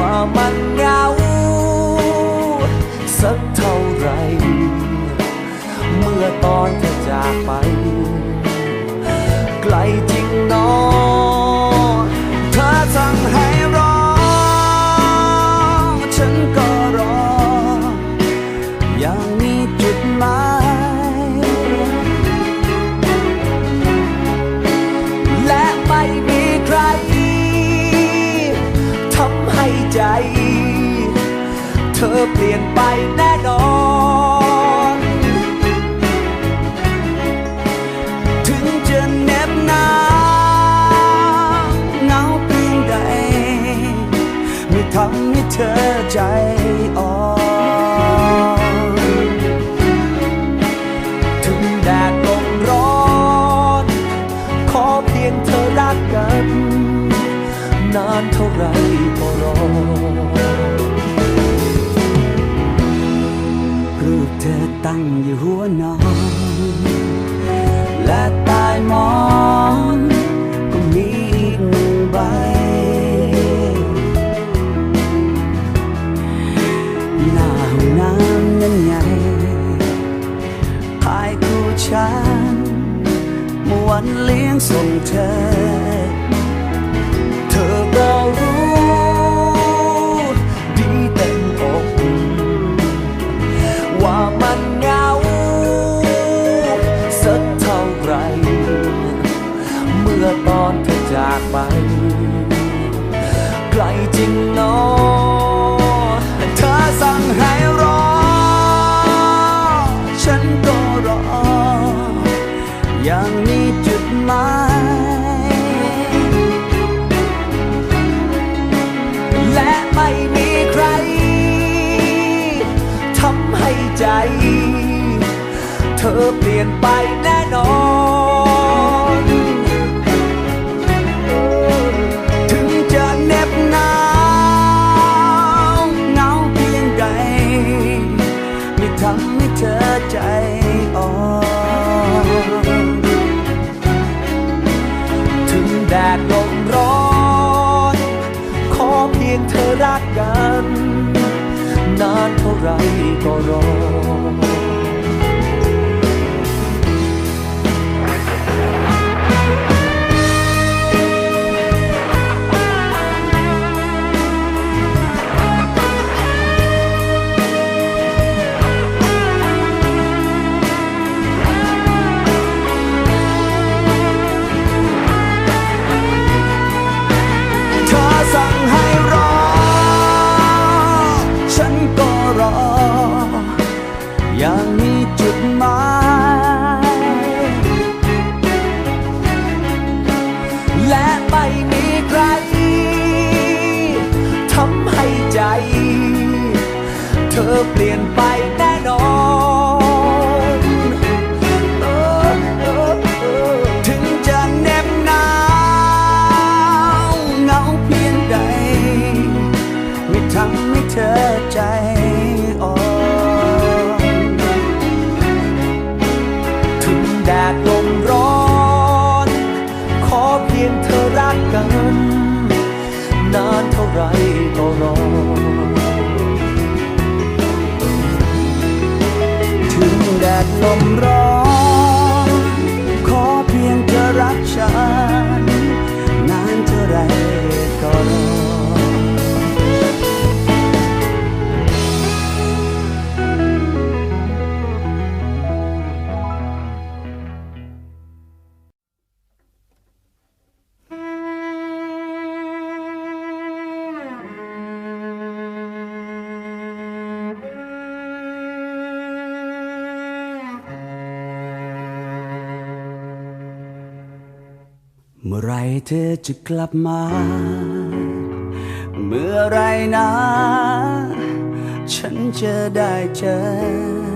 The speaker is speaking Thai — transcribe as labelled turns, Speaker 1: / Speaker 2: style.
Speaker 1: ว่ามันเหงาสักเท่าไร เมื่อตอนเธอจากไปำให้เธอใจอ่อนถึงแดดลมร้อน ขอเพียงเธอรักกัน นานเท่าไรก็รอรูปเธอตั้งอยู่หัวนอน และตายมอน ส่งเธอ เธอเปลี่ยนไปแน่นอน ถึงจะเหน็บหนาวเหงาเพียงใดไม่ทำให้เธอใจอ่อนถึงแดดลมร้อน ขอเพียงเธอรักกัน นานเท่าไรก็รอางมีจุดหมาย และไม่มีใครทำให้ใจ เธอเปลี่ยนไปแน่ เมื่อไรเธอจะกลับมา เมื่อไรนะ ฉันจะได้เจอ